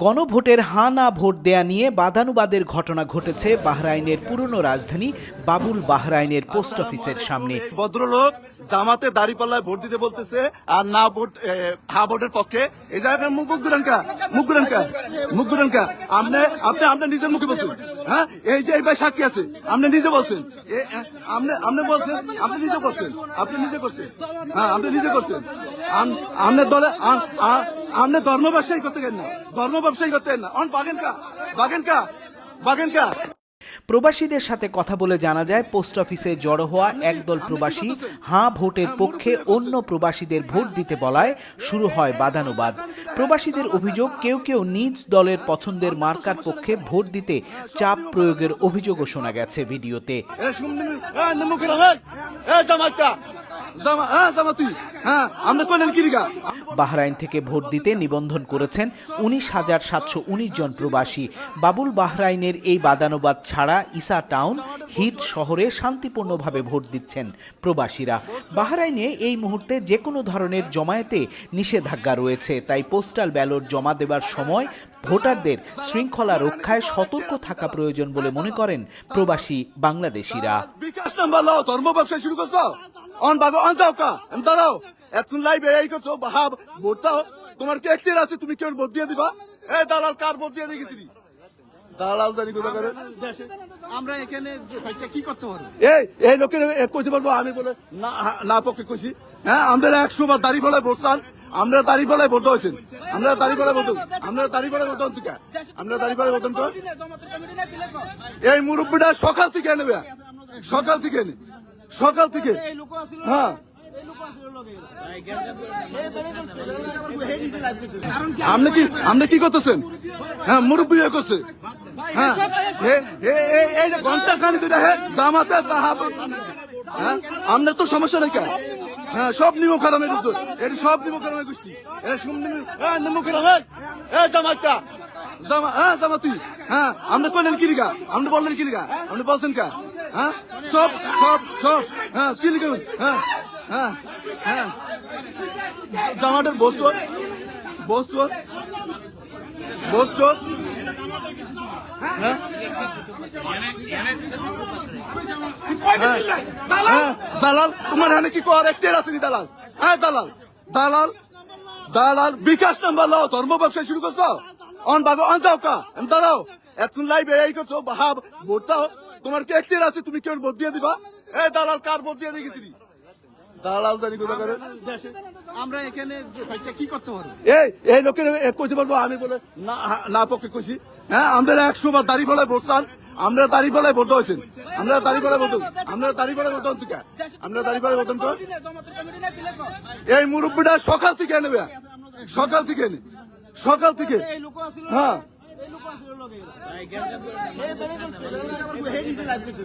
গণভোটের হা না ভোট দেয়া নিয়ে বাদানুবাদের ঘটনা ঘটেছে বাহরাইনের পুরনো রাজধানী বাবুল বাহরাইনের পোস্ট অফিসের সামনে। ভদ্রলোক জামাতে দাড়ি পাল্লায় ভোট দিতে বলতেছে আর না ভোট হা ভোটের পক্ষে। এই জায়গায় মুখ মুখ গুরানকা মুখ গুরানকা আপনি আপনি আপনার নিজের মুখে বলছেন। হ্যাঁ? এই যে এই ভাই সাক্ষী আছে। আপনি নিজে বলছেন। আপনি আপনি বলছেন, আপনি নিজে করছেন। আপনি নিজে করছেন। হ্যাঁ আপনি নিজে করছেন। আপনার দলে আপনি ধর্ম ব্যবসায়ী করতে গেলেন না। ধর্ম ব্যবসায়ী করতে না। অন বাগেন কা বাগেন কা বাগেন কা প্রবাসীদের সাথে কথা বলে জানা যায় পোস্ট অফিসে জড়ো হওয়া একদল প্রবাসী হাঁ ভোটের পক্ষে অন্য প্রবাসীদের ভোট দিতে বলায় শুরু হয় বাদানুবাদ। প্রবাসীদের অভিযোগ কেউ কেউ নিজ দলের পছন্দের মার্কার পক্ষে ভোট দিতে চাপ প্রয়োগের অভিযোগও শোনা গেছে ভিডিওতে। হ্যাঁ হ্যাঁ বাহরাইন থেকে ভোট দিতে নিবন্ধন করেছেন উনিশ হাজার সাতশো উনিশ জন প্রবাসী। বাবুল বাহরাইনের এই বাদানুবাদ ছাড়া ইসা টাউন হিত শহরে শান্তিপূর্ণভাবে ভোট দিচ্ছেন প্রবাসীরা। বাহরাইনে এই মুহূর্তে যে কোনো ধরনের জমায়েতে নিষেধাজ্ঞা রয়েছে তাই পোস্টাল ব্যালট জমা দেবার সময় ভোটারদের শৃঙ্খলা রক্ষায় সতর্ক থাকা প্রয়োজন বলে মনে করেন প্রবাসী বাংলাদেশিরা। বিকাশ নাম্বার ধর্ম ব্যবসা শুরু করছ? অন বাগো অন যাও কা এম দাঁড়াও। এখন লাইভ এই করছ ভাব ভোট তোমার কে একটির আছে? তুমি কেউ ভোট দিয়ে দিবা? এ দালাল কার ভোট দিয়ে দেখেছিলি দালাল জানি কোথা করে আমরা এখানে কি করতে পারব? এই এই লোকের কইতে পারব আমি বলে না না পক্ষে কইছি। হ্যাঁ আমরা একশো বার দাড়ি ফলায় বসতাম আমরা দাড়ি হয়েছেন আমরা দাড়ি আমরা দাড়ি থেকে আমরা দাড়ি কর এই মুরব্বীটা সকাল থেকে নেবে সকাল থেকে নে সকাল থেকে। এই লোক আছিল হ্যাঁ। এই লোক আছিল লগে। এই বেলে করছে বেলে করে হে নিজে লাইভ করতে কারণ কি? আপনি কি আপনি কি করতেছেন? হ্যাঁ মুরব্বী হয়ে। করছে হ্যাঁ এই যে ঘণ্টা খানি দুটা হ্যাঁ জামাতে তাহা হ্যাঁ আপনার তো সমস্যা নেই কেন? হ্যাঁ সব নিমো খারামের উত্তর এটি সব নিমো খারামের গোষ্ঠী। এ শুন হ্যাঁ নিমো খারামের এ জামাইটা। জামা হ্যাঁ জামাতি। হ্যাঁ আপনি কইলেন কি লিগা? আপনি বললেন কি লিগা? আপনি বলছেন কা? হ্যাঁ? সব সব সব হ্যাঁ কি লিখে হ্যাঁ হ্যাঁ হ্যাঁ। জামাটার বসুন হ্যাঁ? হ্যাঁ, দালাল তোমার হানে কি কর? একটের আসেনি দালাল। হ্যাঁ দালাল দালাল দালাল বিকাশ নাম্বার লাও ধর্ম ব্যবসা শুরু করছ? অন বাগো অন যাও কা দাঁড়াও। এখন লাইভ এই করছ ভাব ভোট দাও তোমার কি একটের আছে? তুমি কেউ ভোট দিয়ে দিবা? এ দালাল কার ভোট দিয়ে দেখেছিলি দালাল জানি কোথা করে আমরা এখানে কি করতে পারব? এই এই লোকের এ কইতে পারব আমি বলে না না পক্ষে কইছি। হ্যাঁ আমরা একশো বার দাড়ি ফলায় বসতাম আমরা দাড়ি হয়েছেন আমরা দাড়ি আমরা দাড়ি থেকে আমরা দাড়ি এই মুরব্বীটা সকাল থেকে নেবে। সকাল থেকে সকাল থেকে। আছিল হ্যাঁ। এই লোক আছিল লগে এই বেলে করছে বেলে করে হে নিজে লাইভ করতে